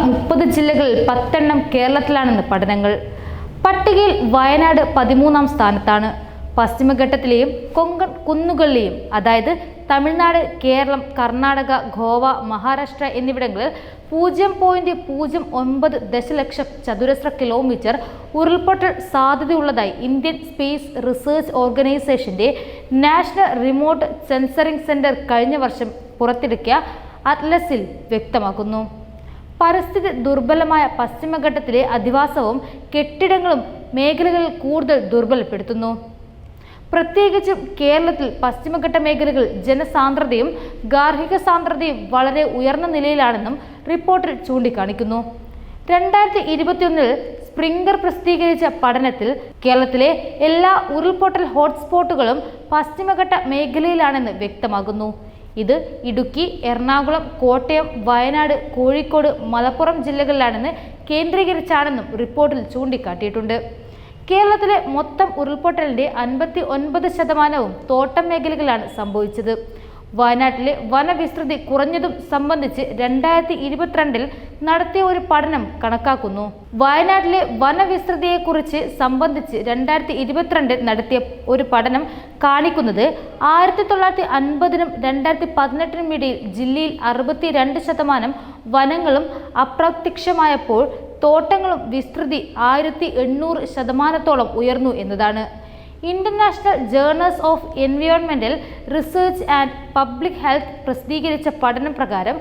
മുപ്പത് ജില്ലകളിൽ പത്തെണ്ണം കേരളത്തിലാണെന്ന് പഠനങ്ങൾ. പട്ടികയിൽ വയനാട് പതിമൂന്നാം സ്ഥാനത്താണ്. പശ്ചിമഘട്ടത്തിലെയും കൊങ്കൺ കുന്നുകളിലെയും അതായത് തമിഴ്നാട് കേരളം കർണാടക ഗോവ മഹാരാഷ്ട്ര എന്നിവിടങ്ങളിൽ പൂജ്യം പോയിന്റ് പൂജ്യം ഒൻപത് ദശലക്ഷം ചതുരശ്ര കിലോമീറ്റർ ഉരുൾപൊട്ടൽ സാധ്യതയുള്ളതായി ഇന്ത്യൻ സ്പേസ് റിസർച്ച് ഓർഗനൈസേഷന്റെ നാഷണൽ റിമോട്ട് സെൻസറിംഗ് സെന്റർ കഴിഞ്ഞ വർഷം പുറത്തിറക്കിയ അറ്റ്ലസിൽ വ്യക്തമാക്കുന്നു. പരിസ്ഥിതി ദുർബലമായ പശ്ചിമഘട്ടത്തിലെ അധിവാസവും കെട്ടിടങ്ങളും മേഖലകളിൽ കൂടുതൽ ദുർബലപ്പെടുത്തുന്നു. പ്രത്യേകിച്ചും കേരളത്തിൽ പശ്ചിമഘട്ട മേഖലകൾ ജനസാന്ദ്രതയും ഗാർഹിക സാന്ദ്രതയും വളരെ ഉയർന്ന നിലയിലാണെന്നും റിപ്പോർട്ടിൽ ചൂണ്ടിക്കാണിക്കുന്നു. രണ്ടായിരത്തി ഇരുപത്തിയൊന്നിൽ സ്പ്രിംഗർ പ്രസിദ്ധീകരിച്ച പഠനത്തിൽ കേരളത്തിലെ എല്ലാ ഉരുൾപൊട്ടൽ ഹോട്ട്സ്പോട്ടുകളും പശ്ചിമഘട്ട മേഖലയിലാണെന്ന് വ്യക്തമാകുന്നു ഇത് ഇടുക്കി എറണാകുളം കോട്ടയം വയനാട് കോഴിക്കോട് മലപ്പുറം ജില്ലകളിലാണെന്ന് കേന്ദ്രീകരിച്ചാണെന്നും റിപ്പോർട്ടിൽ ചൂണ്ടിക്കാട്ടിയിട്ടുണ്ട്. കേരളത്തിലെ മൊത്തം ഉരുൾപൊട്ടലിന്റെ അൻപത്തി ഒൻപത് ശതമാനവും തോട്ടം മേഖലകളിലാണ് സംഭവിച്ചത്. വയനാട്ടിലെ വനവിസ്തൃതി കുറഞ്ഞതും സംബന്ധിച്ച് രണ്ടായിരത്തി ഇരുപത്തിരണ്ടിൽ നടത്തിയ ഒരു പഠനം കണക്കാക്കുന്നു. വയനാട്ടിലെ വനവിസ്തൃതിയെക്കുറിച്ച് സംബന്ധിച്ച് രണ്ടായിരത്തി ഇരുപത്തിരണ്ടിൽ നടത്തിയ ഒരു പഠനം കാണിക്കുന്നത് ആയിരത്തി തൊള്ളായിരത്തി അൻപതിനും രണ്ടായിരത്തി പതിനെട്ടിനും ഇടയിൽ ജില്ലയിൽ അറുപത്തി രണ്ട് ശതമാനം വനങ്ങളും അപ്രത്യക്ഷമായപ്പോൾ തോട്ടങ്ങളും വിസ്തൃതി ആയിരത്തി എണ്ണൂറ് ശതമാനത്തോളം ഉയർന്നു എന്നതാണ്. ഇന്റർനാഷണൽ ജേർണൽസ് ഓഫ് എൻവയോൺമെന്റൽ റിസർച്ച് ആൻഡ് പബ്ലിക് ഹെൽത്ത് പ്രസിദ്ധീകരിച്ച പഠനം പ്രകാരം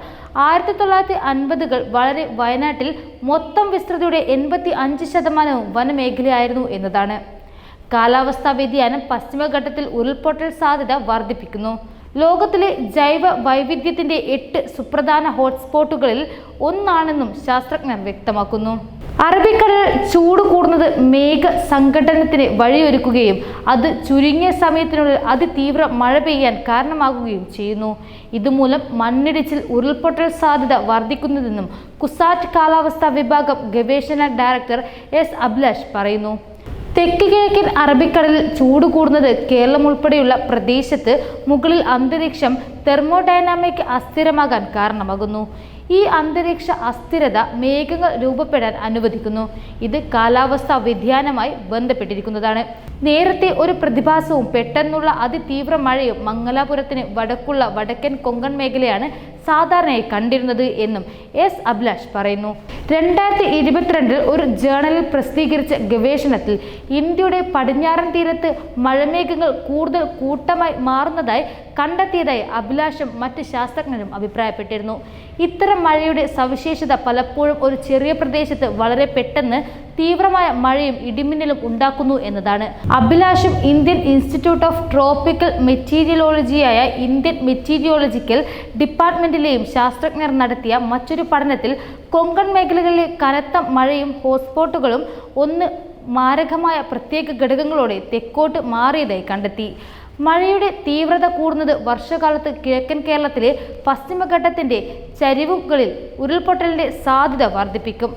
ആയിരത്തി തൊള്ളായിരത്തി അൻപതുകൾ വളരെ വയനാട്ടിൽ മൊത്തം വിസ്തൃതിയുടെ എൺപത്തി അഞ്ച് ശതമാനവും വനമേഖലയായിരുന്നു എന്നതാണ്. കാലാവസ്ഥാ വ്യതിയാനം പശ്ചിമഘട്ടത്തിൽ ഉരുൾപൊട്ടൽ സാധ്യത വർദ്ധിപ്പിക്കുന്നു. ലോകത്തിലെ ജൈവ വൈവിധ്യത്തിന്റെ എട്ട് സുപ്രധാന ഹോട്ട്സ്പോട്ടുകളിൽ ഒന്നാണെന്നും ശാസ്ത്രജ്ഞർ വ്യക്തമാക്കുന്നു. അറബിക്കടലിൽ ചൂട് കൂടുന്നത് മേഘ സംഘടനത്തിന് വഴിയൊരുക്കുകയും അത് ചുരുങ്ങിയ സമയത്തിനുള്ളിൽ അതിതീവ്ര മഴ പെയ്യാൻ കാരണമാകുകയും ചെയ്യുന്നു. ഇതുമൂലം മണ്ണിടിച്ചിൽ ഉരുൾപൊട്ടൽ സാധ്യത വർദ്ധിക്കുന്നതെന്നും കുസാറ്റ് കാലാവസ്ഥാ വിഭാഗം ഗവേഷണ ഡയറക്ടർ എസ് അഭിലാഷ് പറയുന്നു. തെക്ക് കിഴക്കൻ അറബിക്കടലിൽ ചൂട് കൂടുന്നത് കേരളം ഉൾപ്പെടെയുള്ള പ്രദേശത്ത് മുകളിൽ അന്തരീക്ഷം തെർമോഡൈനാമിക് അസ്ഥിരമാകാൻ കാരണമാകുന്നു. ഈ അന്തരീക്ഷ അസ്ഥിരത മേഘങ്ങൾ രൂപപ്പെടാൻ അനുവദിക്കുന്നു. ഇത് കാലാവസ്ഥാ വ്യതിയാനമായി ബന്ധപ്പെട്ടിരിക്കുന്നതാണ്. നേരത്തെ ഒരു പ്രതിഭാസവും പെട്ടെന്നുള്ള അതിതീവ്ര മഴയും മംഗലാപുരത്തിന് വടക്കുള്ള വടക്കൻ കൊങ്കൺ മേഖലയാണ് സാധാരണയായി കണ്ടിരുന്നത് എന്നും എസ് അഭിലാഷ് പറയുന്നു. രണ്ടായിരത്തി ഇരുപത്തിരണ്ടിൽ ഒരു ജേണലിൽ പ്രസിദ്ധീകരിച്ച ഗവേഷണത്തിൽ ഇന്ത്യയുടെ പടിഞ്ഞാറൻ തീരത്ത് മഴമേഘങ്ങൾ കൂടുതൽ കൂട്ടമായി മാറുന്നതായി കണ്ടെത്തിയതായി അഭിലാഷും മറ്റ് ശാസ്ത്രജ്ഞരും അഭിപ്രായപ്പെട്ടിരുന്നു. ഇത്തരം മഴയുടെ സവിശേഷത പലപ്പോഴും ഒരു ചെറിയ പ്രദേശത്ത് വളരെ പെട്ടെന്ന് തീവ്രമായ മഴയും ഇടിമിന്നലും ഉണ്ടാക്കുന്നു എന്നതാണ്. അഭിലാഷും ഇന്ത്യൻ ഇൻസ്റ്റിറ്റ്യൂട്ട് ഓഫ് ട്രോപ്പിക്കൽ മെറ്റീരിയോളജിയായ ഇന്ത്യൻ മെറ്റീരിയോളജിക്കൽ ഡിപ്പാർട്ട്മെന്റിലെയും ശാസ്ത്രജ്ഞർ നടത്തിയ മറ്റൊരു പഠനത്തിൽ കൊങ്കൺ മേഖലകളിലെ കനത്ത മഴയും ഹോട്ട്സ്പോട്ടുകളും ഒന്ന് മാരകമായ പ്രത്യേക ഘടകങ്ങളോടെ തെക്കോട്ട് മാറിയതായി കണ്ടെത്തി. മഴയുടെ തീവ്രത കൂടുന്നത് വർഷകാലത്ത് കിഴക്കൻ കേരളത്തിലെ പശ്ചിമഘട്ടത്തിന്റെ ചരിവുകളിൽ ഉരുൾപൊട്ടലിന്റെ സാധ്യത വർദ്ധിപ്പിക്കും.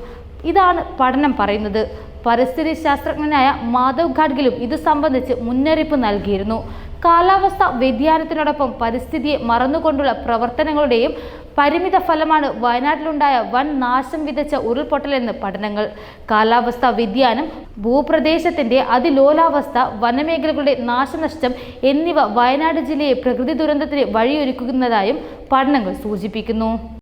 ഇതാണ് പഠനം പറയുന്നത്. പരിസ്ഥിതി ശാസ്ത്രജ്ഞനായ മാധവ് ഘാഡ്ഗിലും ഇത് സംബന്ധിച്ച് മുന്നറിയിപ്പ് നൽകിയിരുന്നു. കാലാവസ്ഥ വ്യതിയാനത്തിനോടൊപ്പം പരിസ്ഥിതിയെ മറന്നുകൊണ്ടുള്ള പ്രവർത്തനങ്ങളുടെയും പരിമിത ഫലമാണ് വയനാട്ടിലുണ്ടായ വൻ നാശം വിതച്ച ഉരുൾപൊട്ടലെന്ന് പഠനങ്ങൾ. കാലാവസ്ഥാ വ്യതിയാനം ഭൂപ്രദേശത്തിന്റെ അതിലോലാവസ്ഥ വനമേഖലകളുടെ നാശനഷ്ടം എന്നിവ വയനാട് ജില്ലയെ പ്രകൃതി ദുരന്തത്തിന് വഴിയൊരുക്കുന്നതായും പഠനങ്ങൾ സൂചിപ്പിക്കുന്നു.